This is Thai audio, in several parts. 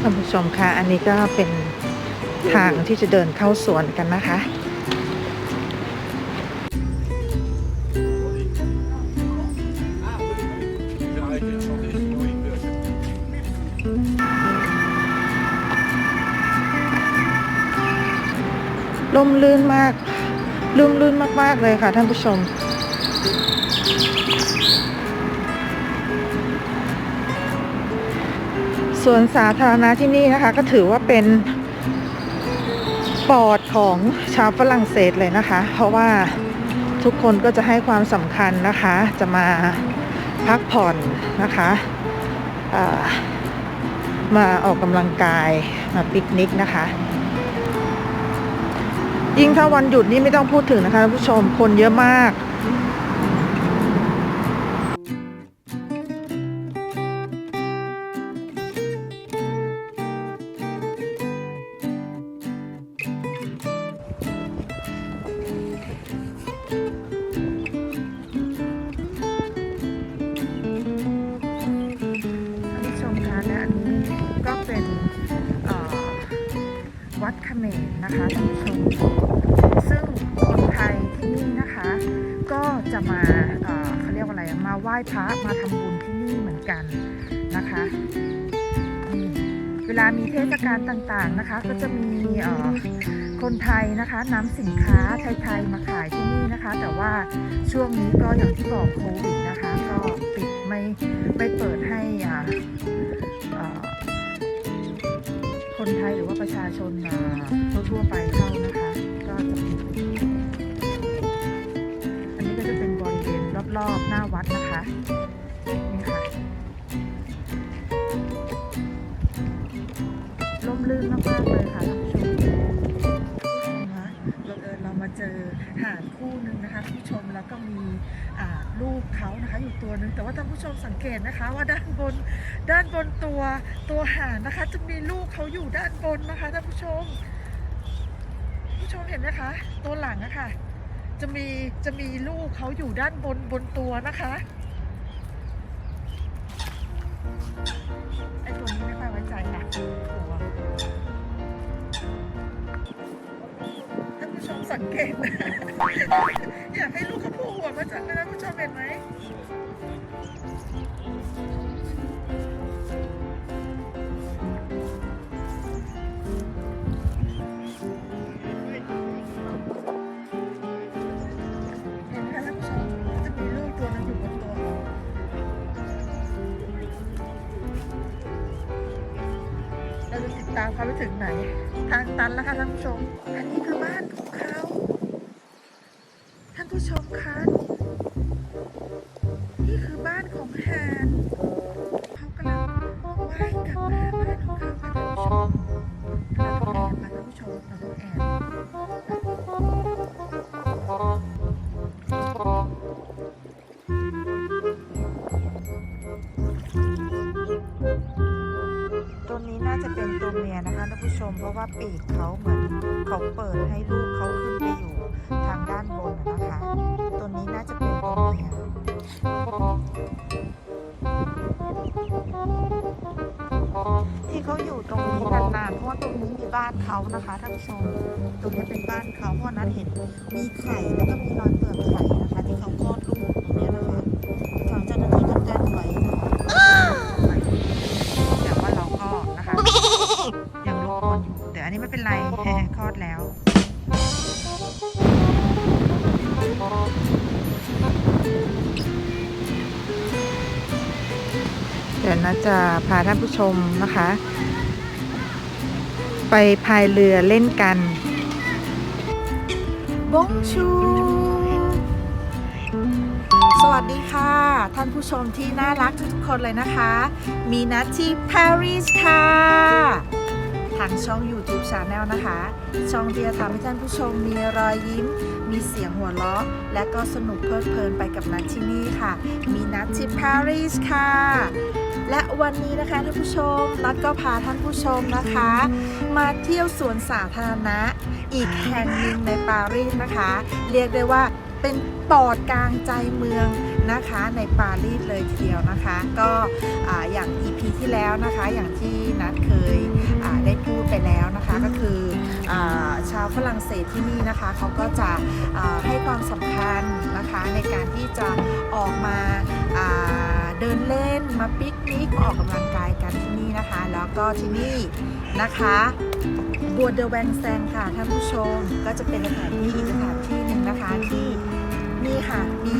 ท่านผู้ชมคะอันนี้ก็เป็นทางที่จะเดินเข้าสวนกันนะคะ ลมลื่นมากลื่นลื่นมาก ๆ เลยค่ะท่านผู้ชม ส่วนสาธารณะที่นี่นะคะ ก็ถือว่าเป็นปอดของชาวฝรั่งเศสเลยนะคะ เพราะว่าทุกคนก็จะให้ความสำคัญนะคะ จะมาพักผ่อนนะคะามาออกกำลังกายมาปิกนิกนะคะ ยิ่งถ้าวันหยุดนี่ไม่ต้องพูดถึงนะคะท่านผู้ชมคนเยอะมาก นะคะท่านผู้ชมซึ่งคนไทยที่นี่นะคะ ก็จะมาเอ่อเขาเรียกว่าอะไรมาไหว้พระมาทำบุญที่นี่เหมือนกันนะคะ เวลามีเทศกาลต่างๆนะคะ ก็จะมีคนไทยนะคะนำสินค้าไทยๆมาขายที่นี่นะคะ แต่ว่าช่วงนี้ก็อย่างที่บอกโควิดนะคะ ก็ปิดไม่ไม่เปิดให้อ่า คนไทยหรือว่าประชาชนอ่าทั่วๆไปเข้านะคะ ก็จะปิดอันนี้ก็จะเป็นบริเวณรอบๆหน้าวัดนะคะนี่ค่ะร่มรื่นมากๆเลยค่ะท่านผู้ชมนะเราเดินเรามาเจอหานคู่หนึ่งนะคะท่านผู้ชมแล้วก็มีอ่า ลูกเขานะคะอยู่ตัวหนึ่งแต่ว่าท่านผู้ชมสังเกตนะคะ ว่าด้านบนด้านบนตัวตัวห่านนะคะ จะมีลูกเขาอยู่ด้านบนนะคะท่านผู้ชม ผู้ชมเห็นไหมคะ ตัวหลังอะค่ะจะมีจะมีลูกเขาอยู่ด้านบนบนตัวนะคะไอตัวนี้ไม่ค่อยไว้ใจนะตัวท่านผู้ชมสังเกตนะ อยากให้ลูกเขาโผล่หัวมาจากนะท่านผู้ชมเห็นไหมเห็นไหมคะท่านผู้ชมจะมีลูกตัวนึงอยู่บนตัวเขาเราติดตามเขาไปถึงไหน ทางตันแล้วค่ะท่านผู้ชม อันนี้คือบ้าน ปีกเขาเหมือนเขาเปิดให้ลูกเขาขึ้นไปอยู่ทางด้านบนนะคะ ตัวนี้น่าจะเป็นตัวเมียที่เขาอยู่ตรงนี้นานๆเพราะว่าตรงนี้มีบ้านเขานะคะท่านผู้ชม ตรงนี้เป็นบ้านเขาเพราะนั้นเห็นมีไข่แล้วก็มีรอยเปลือกไข่นะคะ ที่เขาคลอด จะพาท่านผู้ชมนะคะ ไปพายเรือเล่นกันบงชู สวัสดีค่ะ ท่านผู้ชมที่น่ารักทุกๆคนเลยนะคะ มีนัดที่ปารีสค่ะ ทางช่อง YouTube Channel นะคะ ช่องที่จะทำให้ท่านผู้ชมมีรอยยิ้ม มีเสียงหัวเราะ และก็สนุกเพลิดเพลินไปกับนัดที่นี่ค่ะ มีนัดที่ปารีสค่ะ และวันนี้นะคะท่านผู้ชมนัดก็พาท่านผู้ชมนะคะ มาเที่ยวสวนสาธารณะ อีกแห่งหนึ่งในปารีสนะคะ เรียกได้ว่าเป็นปอดกลางใจเมืองนะคะในปารีสเลยทีเดียวนะคะ ก็อ่าอย่าง EP ที่แล้วนะคะอย่างที่นัดเคยได้พูดไปแล้วนะคะก็คืออชาวฝรั่งเศสที่นี่นะคะเขาก็จะให้ความสำคัญนะคะในการที่จะออกมาอ่าเดินเล่นมาปิ กนิกออกกำลังกายกันที่นี่นะคะ แล้วก็ที่นี่นะคะบัวเดแวงแซงค่ะท่านผู้ชมก็จะเป็นสถานที่อีกสถานที่หนึ่งนะคะที่นี่ค่ะมี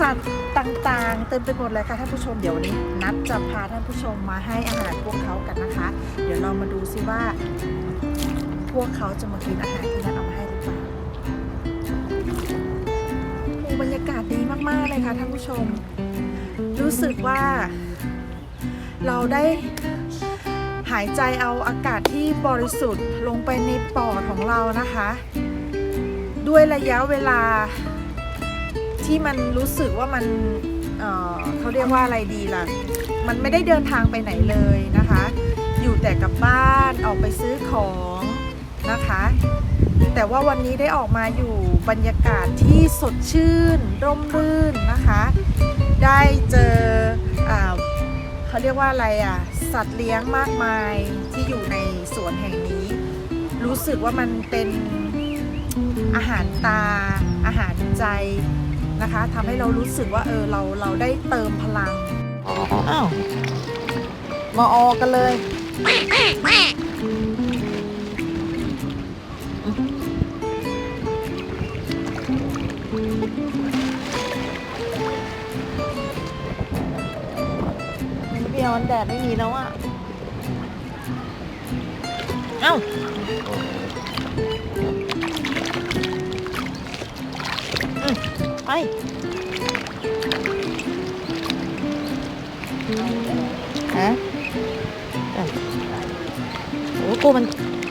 สัตว์ต่างๆ เต็มไปหมดเลยค่ะท่านผู้ชมเดี๋ยววันนี้นัดจะพาท่านผู้ชมมาให้อาหารพวกเขากันนะคะ เดี๋ยวเรามาดูซิว่า พวกเขาจะมากินอาหารที่นัดเอามาให้หรือเปล่าบรรยากาศดีมากๆเลยค่ะท่านผู้ชม รู้สึกว่า เราได้หายใจเอาอากาศที่บริสุทธิ์ลงไปในปอดของเรานะคะ ด้วยระยะเวลาที่มันรู้สึกว่ามันเเขาเรียกว่าอะไรดีล่ะ มันไม่ได้เดินทางไปไหนเลยนะคะ อยู่แต่กับบ้านออกไปซื้อของนะคะ แต่ว่าวันนี้ได้ออกมาอยู่บรรยากาศที่สดชื่น ร่มรื่นนะคะ ได้เจออเขาเรียกว่าอะไรอะ สัตว์เลี้ยงมากมายที่อยู่ในสวนแห่งนี้ รู้สึกว่ามันเป็นอาหารตา อาหารใจนะคะทำให้เรารู้สึกว่าเออเราเราได้เติมพลังอ้าวมาออกกันเลย เบียร์มันแดดไม่มีแล้วอะ เอ้าอืมไป ฮะอะโอ้กลัวมัน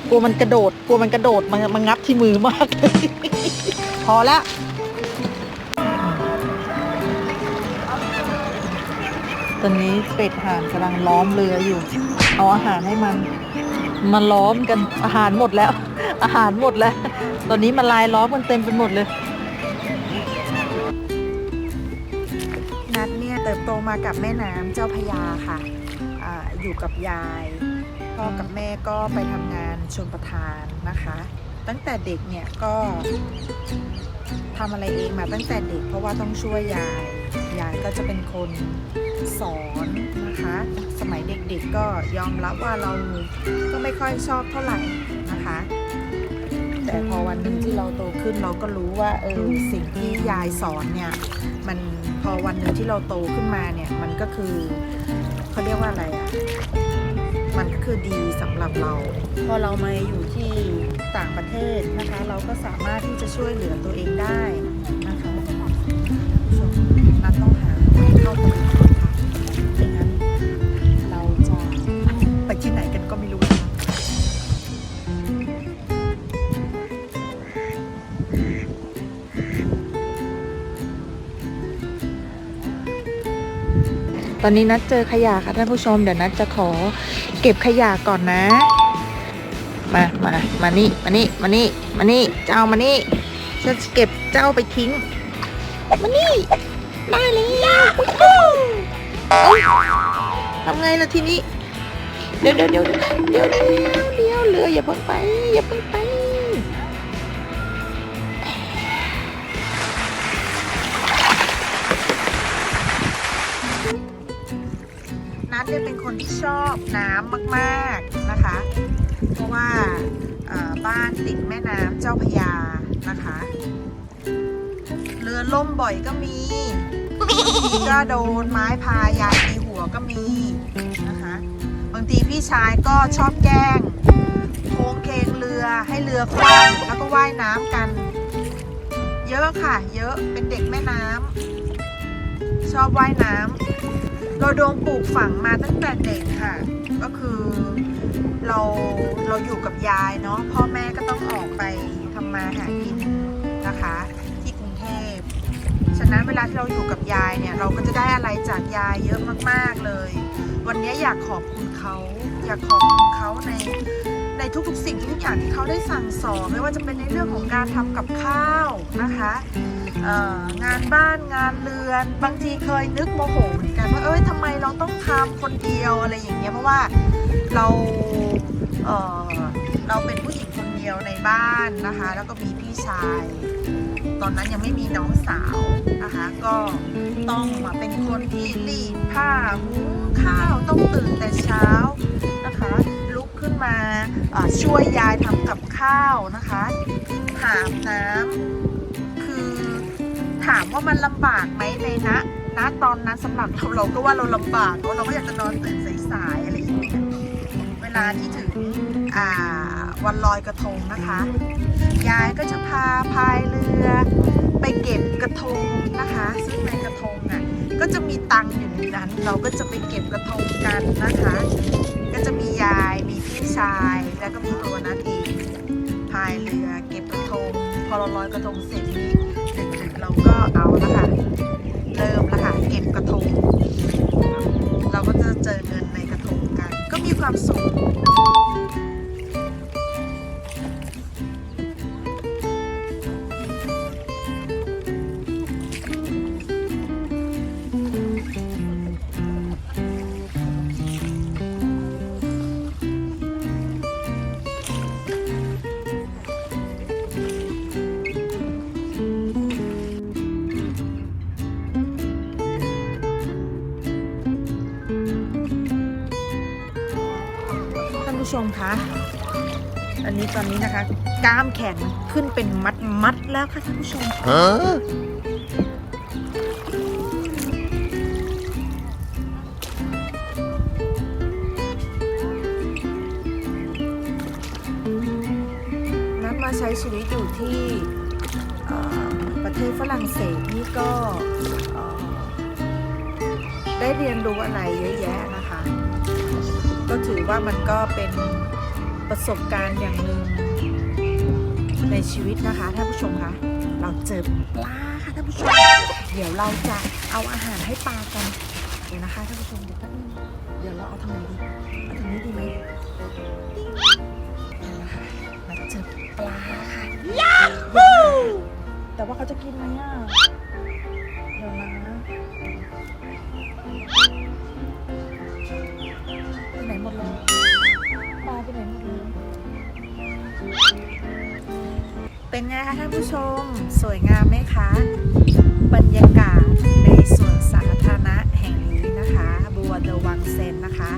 กลัวมันกระโดดกลัวมันกระโดดมันมันงับที่มือมากเลย พอแล้ว อนนี้เป็ดห่านกำลังล้อมเรืออยู่ เอาอาหารให้มันมาล้อมกันอาหารหมดแล้ว อาหารหมดแล้ว ตอนนี้มาลายล้อมกันเต็มไปหมดเลย นัดเนี่ยเติบโตมากับแม่น้ำเจ้าพยาค่ะอาอยู่กับยายพ่อกับแม่ก็ไปทำงานชนประทานนะคะ ตั้งแต่เด็กเนี่ยก็ทำอะไรเองมาตั้งแต่เด็กเพราะว่าต้องช่วยยาย ยายก็จะเป็นคนสอนนะคะ สมัยเด็กๆก็ยอมรับว่าเราก็ไม่ค่อยชอบเท่าไหร่นะคะ แต่พอวันหนึ่งที่เราโตขึ้นเราก็รู้ว่าเออสิ่งที่ยายสอนเนี่ยมันพอวันหนึ่งที่เราโตขึ้นมาเนี่ยมันก็คือเขาเรียกว่าอะไรอะ่ะมันก็คือดีสำหรับเรา พอเรามาอยู่ที่ต่างประเทศนะคะ เราก็สามารถที่จะช่วยเหลือตัวเองได้ เข้าไปก่อนค่ะไม่งั้นเราจะไปที่ไหนกันก็ไม่รู้นะตอนนี้นัดเจอขยะค่ะท่านผู้ชม เดี๋ยวนัดจะขอเก็บขยะก่อนนะ มา มา มานี่ มานี่ มานี่ มานี่ เจ้ามานี่ ฉันจะเก็บเจ้าไปทิ้ง มานี่ ได้แล้วทำไงล่ะทีนี้ เดี๋ยวเดี๋ยวเดี๋ยวเดี๋ยวเดี๋ยวเดี๋ยวเรืออย่าเพิ่งไป อย่าเพิ่งไปนัทเนี่ยเป็นคนที่ชอบน้ำมากๆนะคะ เพราะว่าบ้านติดแม่น้ำเจ้าพยานะคะ รือล่มบ่อยก็มีบางทีก็โดนไม้พายายตีหัวก็มีนะคะบางทีพี่ชายก็ชอบแกล้งโค้งเคงเรือให้เรือคว่ำแล้วก็ว่ายน้ำกัน เยอะค่ะ เยอะเป็นเด็กแม่น้ำชอบว่ายน้ำเราโดนปลูกฝังมาตั้งแต่เด็กค่ะ ก็คือเราเราอยู่กับยายเนาะพ่อแม่ก็ต้องออกไปทำมาหากินนะคะที่กรุงเทพ ฉะนั้นเวลาที่เราอยู่กับยายเนี่ย เราก็จะได้อะไรจากยายเยอะมาก ๆเลย วันนี้อยากขอบคุณเขาอยากขอบคุณเขาในในทุกๆสิ่งทุกอย่างที่เขาได้สั่งสอนไม่ว่าจะเป็นในเรื่องของการทำกับข้าวนะคะงานบ้านงานเรือน บางทีเคยนึกโมโหเหมือนกันว่าเอ้ยทำไมเราต้องทำคนเดียวอะไรอย่างเงี้ยเพราะว่าเราเเราเป็นผู้หญิงคนเดียวในบ้านนะคะ แล้วก็มีพี่ชาย ตอนนั้นยังไม่มีน้องสาวนะคะ ก็ต้องมาเป็นคนที่รีดผ้าหุงข้าวต้องตื่นแต่เช้านะคะ ลุกขึ้นมาช่วยยายทำกับข้าวนะคะหามน้ำคือถามว่ามันลำบากไหมในณณตอนนั้นสำหรับเราเราก็ว่าเราลำบากเพราะเราก็อยากจะนอนตื่นสายๆอะไรอย่างเงี้ยเวลาที่ถึงอ่า วันลอยกระทงนะคะ ยายก็จะพาพายเรือ ไปเก็บกระทงนะคะ ซึ่งในกระทงอะก็จะมีตังอยู่ในนั้น เราก็จะไปเก็บกระทงกันนะคะ ก็จะมียายมีพี่ชายแล้วก็มีตัวนัทเองพายเรือเก็บกระทง พอเราลอยกระทงเสร็จนี้ดึกๆเราก็เอาละค่ะเริ่มละค่ะเก็บกระทง เราก็จะเจอเงินในกระทงกัน ก็มีความสุข อันนี้ตอนนี้นะคะ กล้ามแขนขึ้นเป็นมัดมัดๆแล้วค่ะท่านผู้ชม Huh? นัดมาใช้ชีวิตอยู่ที่เอ่อประเทศฝรั่งเศสนี่ก็เอ่อได้เรียนรู้อะไรเยอะแยะนะคะ ก็ถือว่ามันก็เป็นประสบการณ์อย่างหนึ่งในชีวิตนะคะท่านผู้ชมคะเราเจอปลาค่ะท่านผู้ชม เดี๋ยวเราจะเอาอาหารให้ปลากันเดี๋ยวนะคะท่านผู้ชมเดี๋ยวแป๊บนึงเดี๋ยวเราเอาทางไหนดีเอาทางนี้ดีไหมเดี๋ยวนะคะเราเจอปลาค่ะยาฮูแต่ว่าเขาจะกินไหมอะเดี๋ยวนะ เป็นไงคะท่านผู้ชม สวยงามไหมคะ บรรยากาศในสวนสาธารณะแห่งนี้นะคะ บัวเดวังเซนนะคะ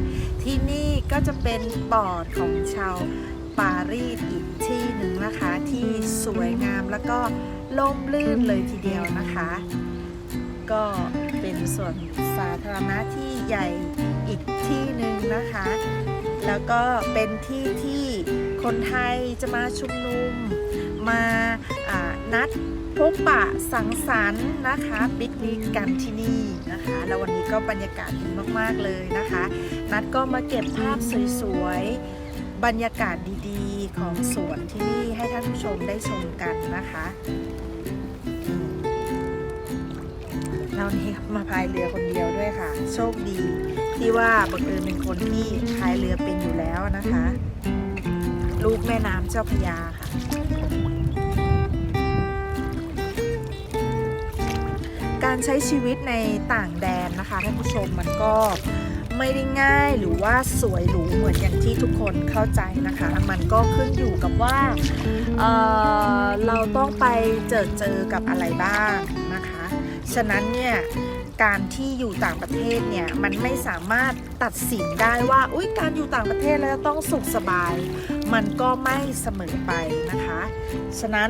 ที่นี่ก็จะเป็นปอดของชาวปารีสอีกที่หนึ่งนะคะ ที่สวยงามแล้วก็ล่มลื่นเลยทีเดียวนะคะ ก็เป็นสวนสาธารณะที่ใหญ่อีกที่หนึ่งนะคะ แล้วก็เป็นที่ที่คนไทยจะมาชุมนุม มานัดพบปะสังสรรค์นะคะปิกนิกกันที่นี่นะคะ แล้ววันนี้ก็บรรยากาศดีมากๆเลยนะคะ นัดก็มาเก็บภาพสวยๆ บรรยากาศดีๆ ของสวนที่นี่ให้ท่านผู้ชมได้ชมกันนะคะเรานี่มาพายเรือคนเดียวด้วยค่ะ โชคดีที่ว่าบังเอิญเป็นคนที่พายเรือเป็นอยู่แล้วนะคะ ลูกแม่น้ำเจ้าพยาค่ะ การใช้ชีวิตในต่างแดนนะคะท่านผู้ชมมันก็ไม่ได้ง่ายหรือว่าสวยหรูเหมือนอย่างที่ทุกคนเข้าใจนะคะ มันก็ขึ้นอยู่กับว่าเเราต้องไปเจอเจอกับอะไรบ้างนะคะ ฉะนั้นเนี่ย การที่อยู่ต่างประเทศเนี่ยมันไม่สามารถตัดสินได้ว่าอุ้ยการอยู่ต่างประเทศแล้วต้องสุขสบาย มันก็ไม่เสมอไปนะคะ ฉะนั้น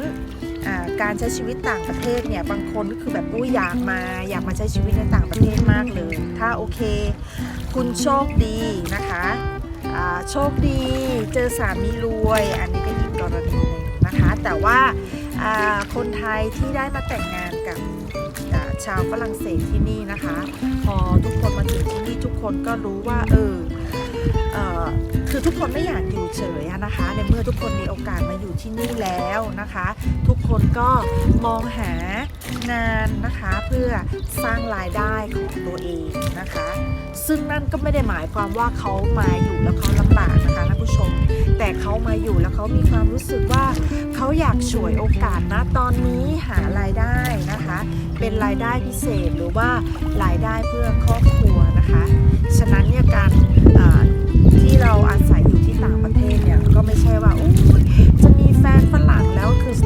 การใช้ชีวิตต่างประเทศเนี่ยบางคนก็คือแบบอุ้ยอยากมาอยากมาใช้ชีวิตในต่างประเทศมากเลย ถ้าโอเค คุณโชคดีนะคะโชคดีเจอสามีรวย อันนี้ก็อีกกรณีนึงนะคะ แต่ว่าคนไทยที่ได้มาแต่งงานกับ ชาวฝรั่งเศสที่นี่นะคะ พอทุกคนมาถึงที่นี่ทุกคนก็รู้ว่าเออเอ่อคือทุกคนไม่อยากอยู่เฉยอะนะคะ ในเมื่อทุกคนมีโอกาสมาอยู่ที่นี่แล้วนะคะ ทุก คนก็มองหางานนะคะเพื่อสร้างรายได้ของตัวเองนะคะ ซึ่งนั่นก็ไม่ได้หมายความว่าเขามาอยู่แล้วเขาลำบากนะคะท่านผู้ชม แต่เขามาอยู่แล้วเขามีความรู้สึกว่าเขาอยากฉวยโอกาสนะตอนนี้หารายได้นะคะ เป็นรายได้พิเศษหรือว่ารายได้เพื่อครอบครัวนะคะ ฉะนั้นเนี่ยการที่เราอาศัยอยู่ที่ต่างประเทศเนี่ยก็ไม่ใช่ว่า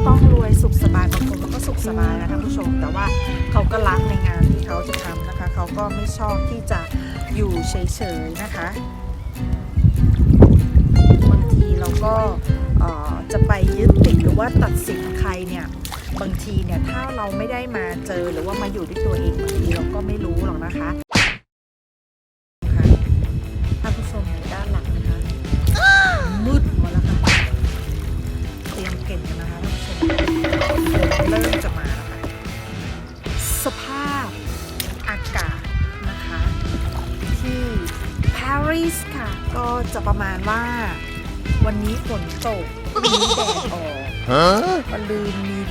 ต้องรวยสุขสบายบางคนมันก็สุขสบายนะท่านผู้ชม แต่ว่าเขาก็รักในงานที่เขาจะทำนะคะ เขาก็ไม่ชอบที่จะอยู่เฉยๆนะคะบางทีเราก็จะไปยึดติดหรือว่าตัดสินใครเนี่ยบางทีเนี่ยถ้าเราไม่ได้มาเจอหรือว่ามาอยู่ด้วยตัวเองบางทีเราก็ไม่รู้หรอกนะคะ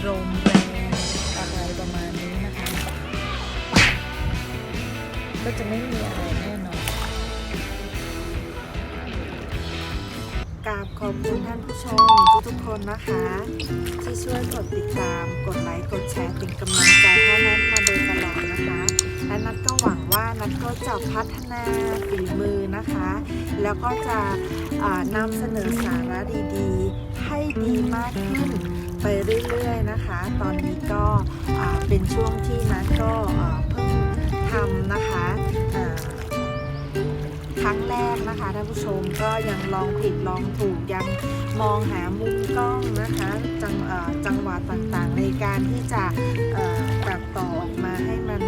ลมแรงอะไรประมาณนี้นะคะ ก็จะไม่มีอะไรแน่นอนกราบขอบคุณท่านผู้ชมทุกๆคนนะคะ ที่ช่วยกดติดตาม กดไลค์ กดแชร์เป็นกำลังใจให้นัทมาโดยตลอดนะคะ และนัทก็หวังว่านัทก็จะพัฒนาฝีมือนะคะ แล้วก็จะนำเสนอสาระดีๆ ให้ดีมากขึ้น ไปเรื่อยๆนะคะ ตอนนี้ก็เป็นช่วงที่นัทก็เพิ่งทำนะคะครั้งแรกนะคะท่านผู้ชมก็ยังลองผิดลองถูกยังมองหามุมกล้องนะคะจังจังหวะต่างๆ ในการที่จะตัดต่อออกมาให้มัน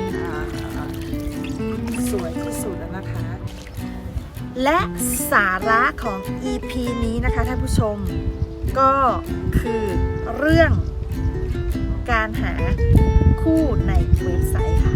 สวยที่สุดนะคะ และสาระของ EP นี้นะคะท่านผู้ชมก็คือ เรื่องการหาคู่ในเว็บไซต์ค่ะ